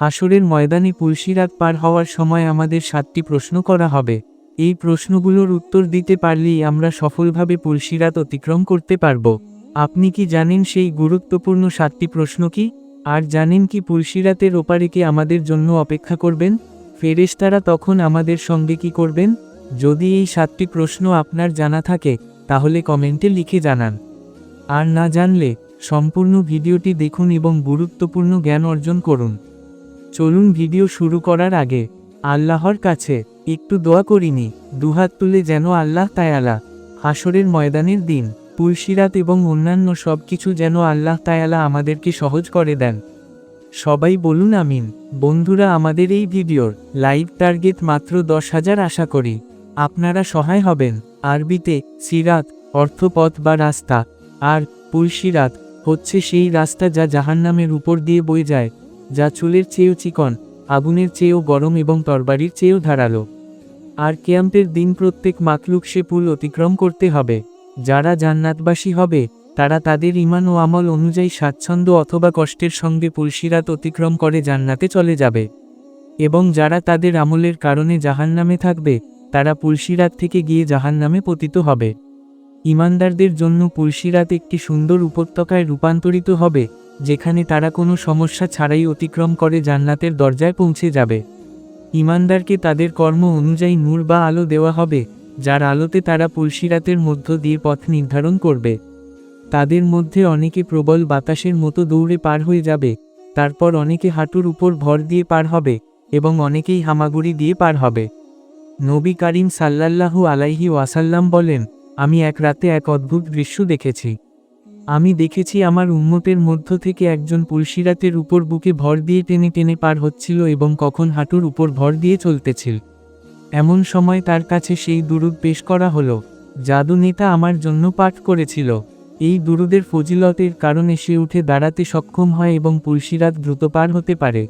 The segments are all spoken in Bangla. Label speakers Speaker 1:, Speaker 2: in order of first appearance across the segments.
Speaker 1: হাসরের ময়দানে পুলসিরাত পার হওয়ার সময় আমাদের সাতটি প্রশ্ন করা হবে। এই প্রশ্নগুলোর উত্তর দিতে পারলেই আমরা সফলভাবে পুলসিরাত অতিক্রম করতে পারব। আপনি কি জানেন সেই গুরুত্বপূর্ণ সাতটি প্রশ্ন কি? আর জানেন কি পুলসিরাতের ওপারে কি আমাদের জন্য অপেক্ষা করবেন? ফেরেশতারা তখন আমাদের সঙ্গে কি করবেন? যদি এই সাতটি প্রশ্ন আপনার জানা থাকে, তাহলে কমেন্টে লিখে জানান। আর না জানলে, সম্পূর্ণ ভিডিওটি দেখুন এবং গুরুত্বপূর্ণ জ্ঞান অর্জন করুন। চলুন ভিডিও শুরু করার আগে, আল্লাহর কাছে একটু দোয়া করিনি, দুহাত তুলে যেন আল্লাহ তায়ালা হাসরের ময়দানের দিন পুলসিরাত এবং অন্যান্য সব কিছু যেন আল্লাহ তায়ালা আমাদেরকে সহজ করে দেন। সবাই বলুন আমিন। বন্ধুরা, আমাদের এই ভিডিওর লাইভ টার্গেট মাত্র দশ হাজার আশা করি আপনারা সহায় হবেন। আরবিতে সিরাত, অর্থপথ বা রাস্তা, আর পুলসিরাত হচ্ছে সেই রাস্তা যা জাহান্নামের উপর দিয়ে বয়ে যায়। যা চুলের চেয়েও চিকন, আগুনের চেয়েও গরম এবং তরবারির চেয়েও ধারালো। আর ক্যাম্পের দিন প্রত্যেক মাকলুক সে পুল অতিক্রম করতে হবে। যারা জান্নাতবাসী হবে, তারা তাদের ইমান ও আমল অনুযায়ী স্বাচ্ছন্দ্য অথবা কষ্টের সঙ্গে পুলসিরাত অতিক্রম করে জান্নাতে চলে যাবে। এবং যারা তাদের আমলের কারণে জাহান্নামে থাকবে, তারা পুলসিরাত থেকে গিয়ে জাহান্নামে পতিত হবে। ইমানদারদের জন্য পুলসিরাত একটি সুন্দর উপত্যকায় রূপান্তরিত হবে যেখানে তারা কোনো সমস্যা ছাড়াই অতিক্রম করে জান্নাতের দরজায় পৌঁছে যাবে। ইমানদারকে তাদের কর্ম অনুযায়ী নূর বা আলো দেওয়া হবে, যার আলোতে তারা পুলসিরাতের মধ্য দিয়ে পথ নির্ধারণ করবে। তাদের মধ্যে অনেকে প্রবল বাতাসের মতো দৌড়ে পার হয়ে যাবে, তারপর অনেকে হাঁটুর উপর ভর দিয়ে পার হবে এবং অনেকেই হামাগুড়ি দিয়ে পার হবে। নবী করিম সাল্লাল্লাহু আলাইহি ওয়াসাল্লাম বলেন, আমি এক রাতে এক অদ্ভুত দৃশ্য দেখেছি। আমি দেখেছি আমার উম্মতের মধ্য থেকে একজন পুলসিরাতের উপর বুকে ভর দিয়ে টেনে টেনে পার হচ্ছিল এবং কখন হাঁটুর উপর ভর দিয়ে চলতেছিল। এমন সময় তার কাছে সেই দুরুদ পেশ করা হলো, জাদু নেতা আমার জন্য পাঠ করেছিল। এই দুরুদের ফজিলতের কারণে সে উঠে দাঁড়াতে সক্ষম হয় এবং পুলসিরাত দ্রুত পার হতে পারে।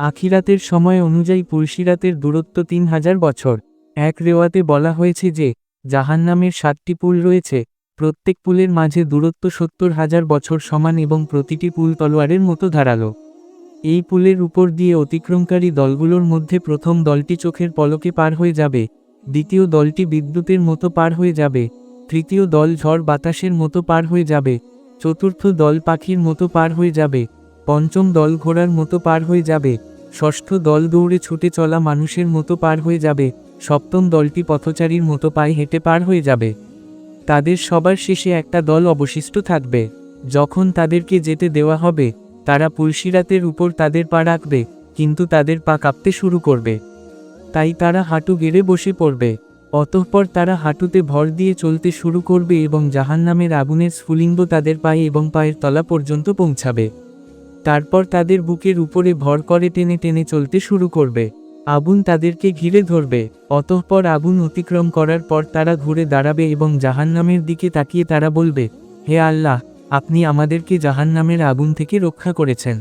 Speaker 1: আখিরাতের সময় অনুযায়ী পুলসিরাতের দূরত্ব তিন হাজার বছর। এক রেওয়াতে বলা হয়েছে যে, জাহান্নামের সাতটি পুল রয়েছে প্রত্যেক পুলের মাঝে দূরত্ব সত্তর হাজার বছর সমান এবং প্রতিটি পুল তলোয়ারের মতো ধারালো। এই পুলের উপর দিয়ে অতিক্রমকারী দলগুলোর মধ্যে প্রথম দলটি চোখের পলকে পার হয়ে যাবে, দ্বিতীয় দলটি বিদ্যুতের মতো পার হয়ে যাবে, তৃতীয় দল ঝড় বাতাসের মতো পার হয়ে যাবে, চতুর্থ দল পাখির মতো পার হয়ে যাবে, পঞ্চম দল ঘোড়ার মতো পার হয়ে যাবে, ষষ্ঠ দল দৌড়ে ছুটে চলা মানুষের মতো পার হয়ে যাবে, সপ্তম দলটি পথচারীর মতো পায়ে হেঁটে পার হয়ে যাবে। তাদের সবার শেষে একটা দল অবশিষ্ট থাকবে। যখন তাদেরকে যেতে দেওয়া হবে, তারা পুলসিরাতের উপর তাদের পা রাখবে, কিন্তু তাদের পা কাঁপতে শুরু করবে। তাই তারা হাঁটু গেড়ে বসে পড়বে। অতঃপর তারা হাঁটুতে ভর দিয়ে চলতে শুরু করবে এবং জাহান্নামের আগুনের স্ফুলিঙ্গ তাদের পায়ে এবং পায়ের তলা পর্যন্ত পৌঁছাবে। তারপর তাদের বুকের উপরে ভর করে টেনে টেনে চলতে শুরু করবে। আগুন তাদেরকে ঘিরে ধরবে, অতঃপর আগুন অতিক্রম করার পর তারা ঘুরে দাঁড়াবে এবং জাহান্নামের দিকে তাকিয়ে তারা বলবে, হে আল্লাহ, আপনি আমাদেরকে জাহান্নামের আগুন থেকে রক্ষা করেছেন।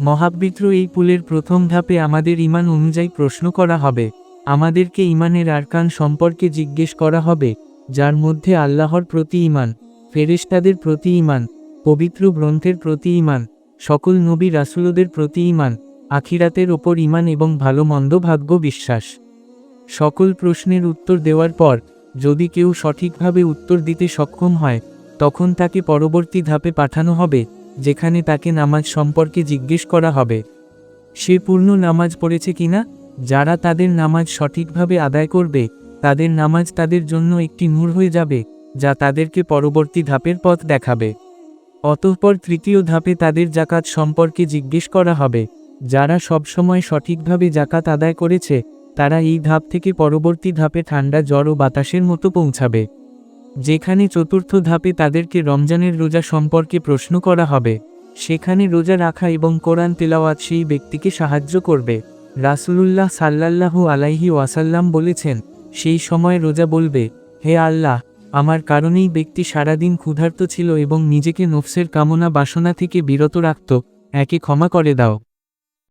Speaker 1: মহাবিত্র এই পুলের প্রথম ধাপে আমাদের ইমান অনুযায়ী প্রশ্ন করা হবে। আমাদেরকে ইমানের আরকান সম্পর্কে জিজ্ঞেস করা হবে, যার মধ্যে আল্লাহর প্রতি ইমান ফেরেশতাদের প্রতি ইমান পবিত্র গ্রন্থের প্রতি ইমান সকল নবী রাসুলদের প্রতি ইমান আখিরাতের ওপর ইমান এবং ভালো মন্দ ভাগ্য বিশ্বাস। সকল প্রশ্নের উত্তর দেওয়ার পর, যদি কেউ সঠিকভাবে উত্তর দিতে সক্ষম হয়, তখন তাকে পরবর্তী ধাপে পাঠানো হবে, যেখানে তাকে নামাজ সম্পর্কে জিজ্ঞেস করা হবে। সে পূর্ণ নামাজ পড়েছে কিনা যারা তাদের নামাজ সঠিকভাবে আদায় করবে, তাদের নামাজ তাদের জন্য একটি নূর হয়ে যাবে, যা তাদেরকে পরবর্তী ধাপের পথ দেখাবে। অতঃপর তৃতীয় ধাপে তাদের জাকাত সম্পর্কে জিজ্ঞেস করা হবে। যারা সবসময় সঠিকভাবে জাকাত আদায় করেছে, তারা এই ধাপ থেকে পরবর্তী ধাপে ঠান্ডা জ্বর ও বাতাসের মতো পৌঁছাবে। যেখানে চতুর্থ ধাপে তাদেরকে রমজানের রোজা সম্পর্কে প্রশ্ন করা হবে। সেখানে রোজা রাখা এবং কোরআন তেলাওয়াত সেই ব্যক্তিকে সাহায্য করবে। রাসুলুল্লাহ সাল্লাল্লাহু আলাইহি ওয়াসাল্লাম বলেছেন, সেই সময় রোজা বলবে, হে আল্লাহ, আমার কারণেই ব্যক্তি সারাদিন ক্ষুধার্ত ছিল এবং নিজেকে নফসের কামনা বাসনা থেকে বিরত রাখত, একে ক্ষমা করে দাও